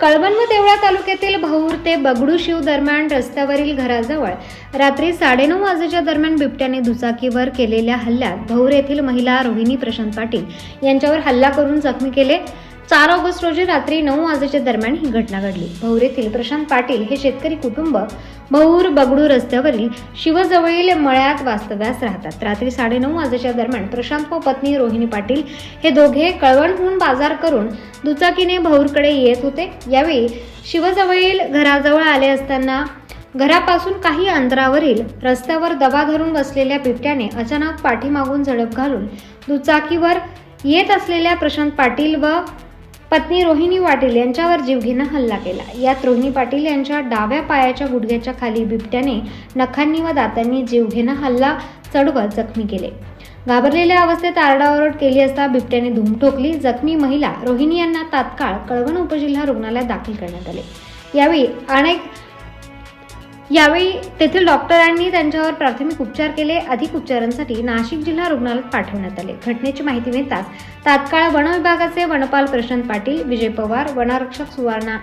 कळवण व देवळा तालुक्यातील भाऊर ते बगडू शिव दरम्यान रस्त्यावरील घराजवळ रात्री साडेनऊ वाजेच्या दरम्यान बिबट्याने दुचाकीवर केलेल्या हल्ल्यात भाऊर येथील महिला रोहिणी प्रशांत पाटील यांच्यावर हल्ला करून जखमी केले. चार ऑगस्ट रोजी रात्री नऊ वाजेच्या दरम्यान ही घटना घडली. भाऊर येथील प्रशांत पाटील हे शेतकरी कुटुंब भाऊर बगडू रस्त्यावरील शिवजवळील मळ्यात वास्तव्यास राहतात. रात्री साडेनऊ वाजेच्या दरम्यान प्रशांत व पत्नी रोहिणी पाटील हे दोघे कळवणहून बाजार करून दुचाकीने भाऊरकडे येत होते. यावेळी शिवजवळील घराजवळ आले असताना घरापासून काही अंतरावरील रस्त्यावर दबा धरून बसलेल्या बिबट्याने अचानक पाठीमागून झडप घालून दुचाकीवर येत असलेल्या प्रशांत पाटील व पत्नी रोहिणी पाटील यांच्यावर जीवघेणा हल्ला केला. यात रोहिणी पाटील यांच्या डाव्या पायाच्या गुडघ्याच्या खाली बिबट्याने नखांनी व दातांनी जीवघेणा हल्ला चढवत जखमी केले. घाबरलेल्या अवस्थेत आरडाओरड केली असता बिबट्याने धूम ठोकली. जखमी महिला रोहिणी यांना तात्काळ कळवण उपजिल्हा रुग्णालयात दाखल करण्यात आले. यावेळी अनेक यावेळी तेथील डॉक्टरांनी त्यांच्यावर प्राथमिक उपचार केले. अधिक उपचारांसाठी नाशिक जिल्हा रुग्णालयात पाठवण्यात आले. घटनेची माहिती मिळताच तात्काळ वन विभागाचे वनपाल प्रशांत पाटील विजय पवार वनरक्षक सुवर्णा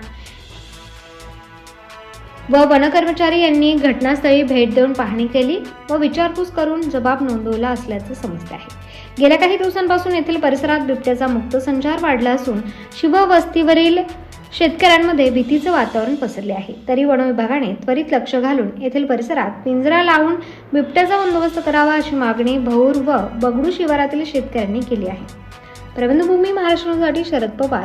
व वनकर्मचारी यांनी घटनास्थळी भेट देऊन पाहणी केली व विचारपूस करून जबाब नोंदवला असल्याचं समजते आहे. गेल्या काही दिवसांपासून येथील परिसरात बिबट्याचा मुक्त संचार वाढला असून शिववस्तीवरील शेतकऱ्यांमध्ये भीतीचं वातावरण पसरले आहे. तरी वन विभागाने त्वरित लक्ष घालून येथील परिसरात पिंजरा लावून बिबट्याचा बंदोबस्त करावा अशी मागणी भौर व बगडू शिवारातील शेतकऱ्यांनी केली आहे. प्रबंधभूमी महाराष्ट्रासाठी शरद पवार